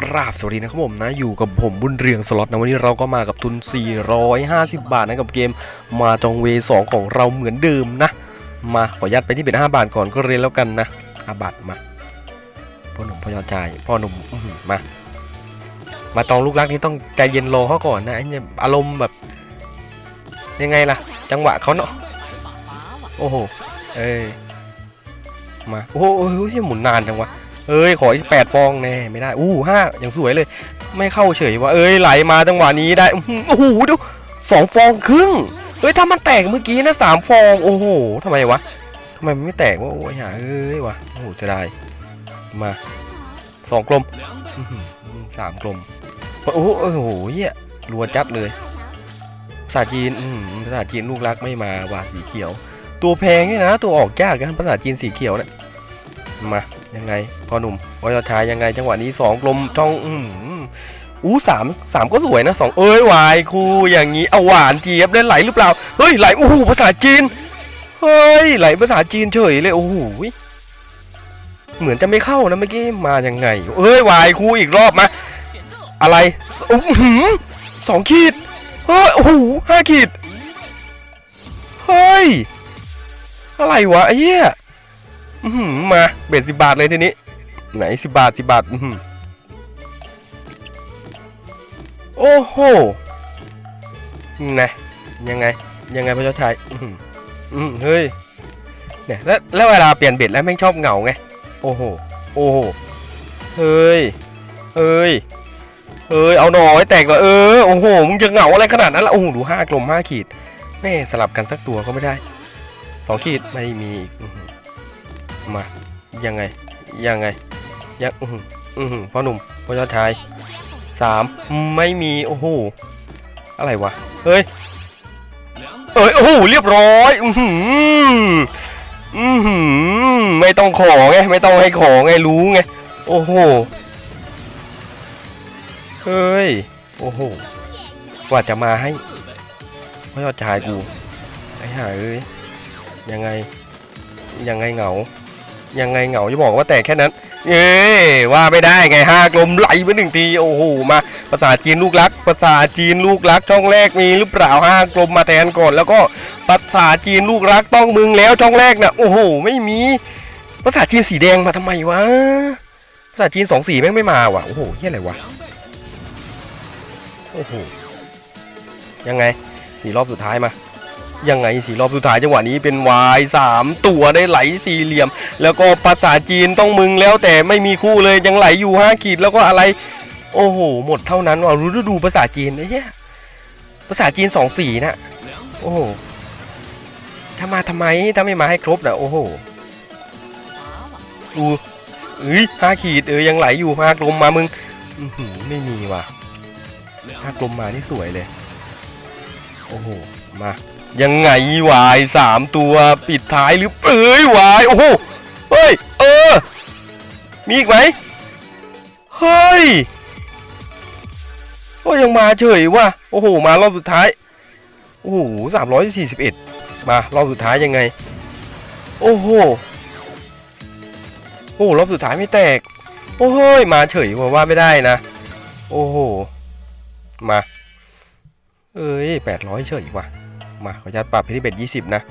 กราบสวัสดีนะครับผมนะอยู่กับผมบุญเรืองสล็อตนะวันนี้เราก็มากับทุน 450 บาทนะกับเกมมาจองเว 2 ของเราเหมือนเดิมนะ มาขอยัดไปที่เป็น 5 บาทก่อนก็เรียนแล้วกันนะ 5 บาทมาพ่อหนุ่มพ่อยอดจ่ายพ่อหนุ่มมา มาจองลูกรักนี่ต้องใจเย็นรอเขาก่อนนะไอ้อารมณ์แบบ ยังไงล่ะ จังหวะเขาเนาะโอ้โหเอ้มาโอ้โหโอ้โหหมุนนานจังวะ เอ้ยขออีกแปดฟองแน่ไม่ได้อู้ห้าอย่างสวยเลย ไม่เข้าเฉยว่าเอ้ยไหลมาจังหวะนี้ได้อื้หือโอ้โหดูสองฟองครึ่งเฮ้ยถ้ามันแตกเมื่อกี้นะสามฟองโอ้โหทำไมวะทำไมมันไม่แตกวะโอ้ยหาเอ้ยวะโอ้โหจะได้มาสองกลมสามกลมโอ้โหโอ้โหเฮียรัวจัดเลยภาษาจีนอืมภาษาจีนลูกรักไม่มาว่ะสีเขียว ตัวแพงนี่นะ ตัวออกยากกันภาษาจีนสีเขียวเนี่ยมา ยังไงพ่อหนุ่มวอยชายยังไงจังหวะนี้สองกลมช่องอืมอู้สามสามก็สวยนะสองเอ้ยวายคูอย่างนี้เอาหวานเจี๊ยบเล่นไหลหรือเปล่าเฮ้ยไหลโอ้โหภาษาจีนเฮ้ยไหลภาษาจีนเฉยเลยโอ้โหเหมือนจะไม่เข้านะเมื่อกี้มายังไงเอ้ยวายคูอีกรอบมาอะไรอื้อหือสองขีดเฮ้ยโอ้โหห้าขีดเฮ้ยอะไรวะไอ้เหี้ย มาเบ็ดสิบาทเลยทีนี้ ไหนสิบาทสิบาทโอ้โหไงยังไง ยังไงพระเจ้าชายเฮ้ยเนี่ยแล้วแล้วเวลาเปลี่ยนเบ็ดแล้วแม่งชอบเหงาไง โอ้โห โอ้โห เฮ้ย เฮ้ย เฮ้ย เอาหน่อยแตกเหรอเออ โอ้โห มึงจะเหงาอะไรขนาดนั้นละโอ้โห ดูห้ากลมห้าขีด แม่สลับกันสักตัวก็ไม่ได้ สองขีดไม่มีอีกอื้อหือ มายังไงยังไงยังอือออือหือพ่อหนุ่มพ่อยอดชายสามไม่มีโอ้โหอะไรวะเฮ้ยเอ้ยโอ้โหเรียบร้อยอือหืออือหือไม่ต้องขอไงไม่ต้องให้ขอไงรู้ไงโอ้โหเฮ้ยโอ้โหกว่าจะมาให้พ่อยอดชายกูไอ้ห่าเอ้ยยังไงยังไงเหงา ยังไงเหงาจะบอกว่าแต่แค่นั้น เอ้ยว่าไม่ได้ไงห้ากลมไหลไปหนึ่งทีโอ้โหมาภาษาจีนลูกรักภาษาจีนลูกรักช่องแรกมีหรือเปล่าห้ากลมมาแทนก่อน แล้วก็ภาษาจีนลูกรักต้องมึงแล้วช่องแรกน่ะโอ้โห ไม่มีภาษาจีนสีแดงมาทำไมวะภาษาจีนสองสีแม่งไม่มาว่ะโอ้โหเฮียอะไรวะโอ้โหยังไงสี่รอบสุดท้ายมา ยังไงสี่รอบสุดท้ายจังหวะนี้เป็นวายสามตัวได้ไหลสี่เหลี่ยม แล้วก็ภาษาจีนต้องมึงแล้วแต่ไม่มีคู่เลยยังไหลอยู่ห้าขีดแล้วก็อะไร โอ้โห หมดเท่านั้นว่ะรู้ดูภาษาจีนไอ้เหี้ยภาษาจีนสองสีนะโอ้โหถ้ามาทำไมถ้าไม่มาให้ครบนะโอ้โหดูเอ้ยห้าขีดเออยังไหลอยู่ห้ากลมมามึงไม่มีว่ะห้ากลมมานี่สวยเลย โอ้โห มา ยังไงวายสามตัวปิดท้ายหรือเอ้ยวายโอ้โหเฮ้ยเออ มีอีกไหมเฮ้ยก็ยังมาเฉยว่ะโอ้โห มารอบสุดท้าย โอ้โหสามร้อยสี่สิบเอ็ดมารอบสุดท้ายยังไง โอ้โหโอ้โหรอบสุดท้ายไม่แตก โอ้โหยมาเฉยว่าว่าไม่ได้นะ โอ้โห มา เอ้ยแปดร้อยเฉยว่ะ มาขออนุญาตปรับที่เบ็ดยี่สิบนะ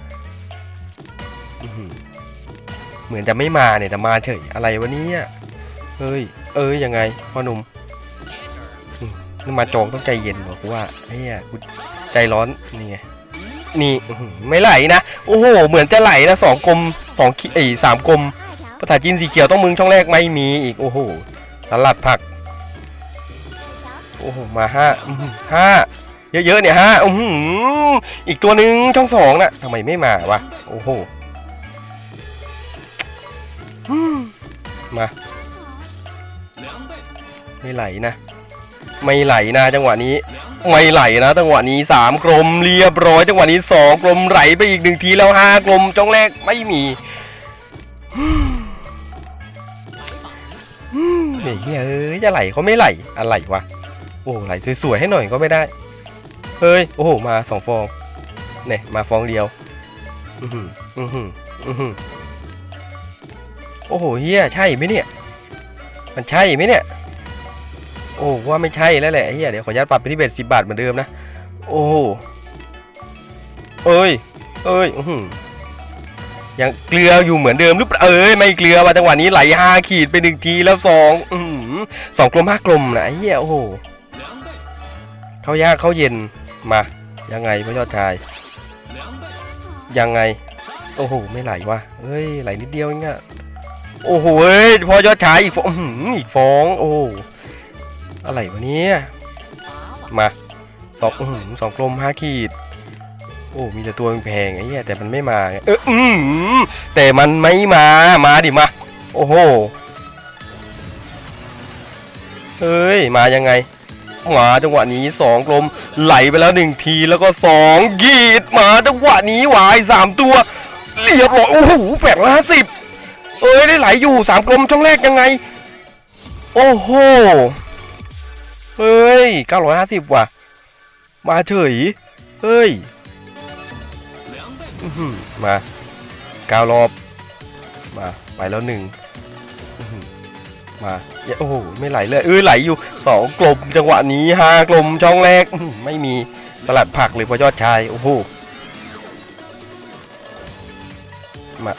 เหมือนจะไม่มาเนี่ยแต่มาเฉยอะไรวะเนี่ยเอ้ย เอ้ยยังไงพ่อหนุ่มนี่มาจองต้องใจเย็นบอกว่าเฮียกูใจร้อนนี่ไงนี่ไม่ไหลนะโอ้โหเหมือนจะไหลนะสองกลมสองขีไอ้สามกลมภาษาจีนสีเขียวต้องมึงช่องแรกไม่มีอีกโอ้โหสลัดผัก โอ้โหมาห้าห้า เยอะๆเนี่ยฮะอือหืออีกตัวหนึ่งช่องสองน่ะทำไมไม่มาวะโอ้โหมา ไม่ไหลนะ ไม่ไหลนะจังหวะนี้ ไม่ไหลนะจังหวะนี้สามกลมเรียบร้อยจังหวะนี้สองกลมไหลไปอีกหนึ่งทีแล้วห้ากลมจ้องแรกไม่มีอืมอืมเฮ้ยเอ้ยจะไหลเขาไม่ไหลอะไรวะโอ้ไหลสวยๆให้หน่อยก็ไม่ได้ เฮ้ย โอ้โห มาสองฟอง เนี่ยมาฟองเดียว อือหืออือหืออือหือโอ้โหเฮียใช่ไหมเนี่ย มันใช่ไหมเนี่ย โอ้ว่าไม่ใช่แล้วแหละเหี้ยเดี๋ยวขออนุญาตปรับไปที่เบ็ดสิบบาทเหมือนเดิมนะ โอ้โหเอ้ย เอ้ย อือหือยังเกลืออยู่เหมือนเดิมหรือเปล่าเอ้ยไม่เกลือมาจังหวะนี้ไหลห้าขีดไปหนึ่งทีแล้วสองอือสองกลมห้ากลมนะเหี้ยโอ้โหเข้ายากเขาเย็น มายังไงพ่อยอดชายยังไง โอ้โหไม่ไหลวะเฮ้ยไหลนิดเดียวเองอะโอ้โหเฮ้ยพอยอดชายอีกฟองอีกฟองโอ้อะไรวะเนี่ยมาสองสองกลมห้าขีด โอ้มีแต่ตัวแพงไอ้เหี้ยแต่มันไม่มาเอออือหือแต่มันไม่มามาดิมาโอ้โหเฮ้ยมายังไง มาจังหวะนี้สองกลมไหลไปแล้วหนึ่งทีแล้วก็สองกีดมาจังหวะนี้หวายสามตัวเรียบร้อยโอ้โหแปดร้อยห้าสิบเอ้ยได้ไหลอยู่สามกลมช่องแรกยังไง โอ้โหเฮ้ยเก้าร้อยห้าสิบว่ะ มาเฉยเฮ้ยมาเก้ารอบมาไปแล้วหนึ่ง มาเย้โอ้โหไม่ไหลเลยเออไหลอยู่สองกลมจังหวะนี้ห้ากลมช่องแรกไม่มีสลัดผักเลยพอยอดชายโอ้โหมา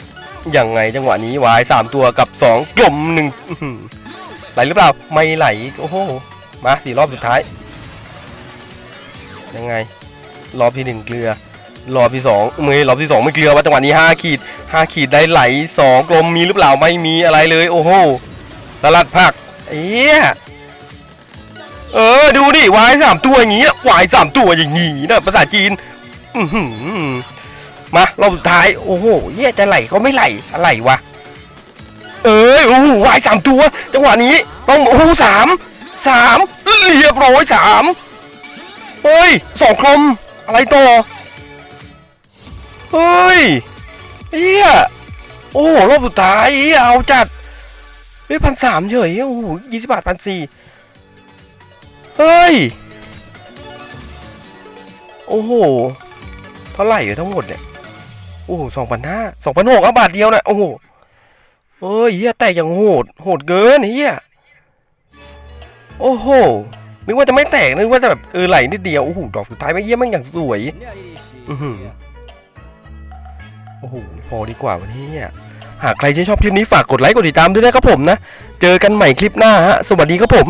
ยังไงจังหวะนี้วายสามตัวกับสองกลมหนึ่งไหลหรือเปล่าไม่ไหลโอ้โหมาสี่รอบสุดท้าย ยังไง รอบที่หนึ่งเกลือ รอบที่สองมือรอบที่สองไม่เกลือว่าจังหวะนี้ห้าขีดห้าขีดได้ไหลสองกลมมีหรือเปล่าไม่มีอะไรเลย โอ้โห สลัดผักเอ๊ะเออดูดิวายสามตัวอย่างงี้อะวายสามตัวอย่างงี้นะภาษาจีนอืมารอบสุดท้ายโอ้โหเหี้ยจะไหลก็ไม่ไหลอะไรวะเอ้ยโอ้โหวายสามตัวจังหวะนี้ต้องโอ้โหสามสามเรียบร้อยสามเฮ้ยสองกลมอะไรต่อเฮ้ยเฮียโอ้โหรอบสุดท้ายเอาจัด ฮ้ยพันสามเฉยโอ้โหยี่สิบบาทพันสี่เฮ้ย โอ้โห เท่าไหร่อะทั้งหมดเนี่ย โอ้โหสองพันห้าสองพันหกเอาบาทเดียวนะโอ้โหเฮ้ยเฮียแต่อย่างโหด โหดเกินเฮียโอ้โหนึกว่าจะไม่แตกนึกว่าจะแบบเออไหลนิดเดียวโอ้โหดอกสุดท้ายไม่เยี่ยมมันอย่างสวยอือหือโอ้โหพอดีกว่าวันนี้เนี่ย หากใครที่ชอบคลิปนี้ฝากกดไลค์กดติดตามด้วยนะครับผมนะ เจอกันใหม่คลิปหน้าฮะ สวัสดีครับผม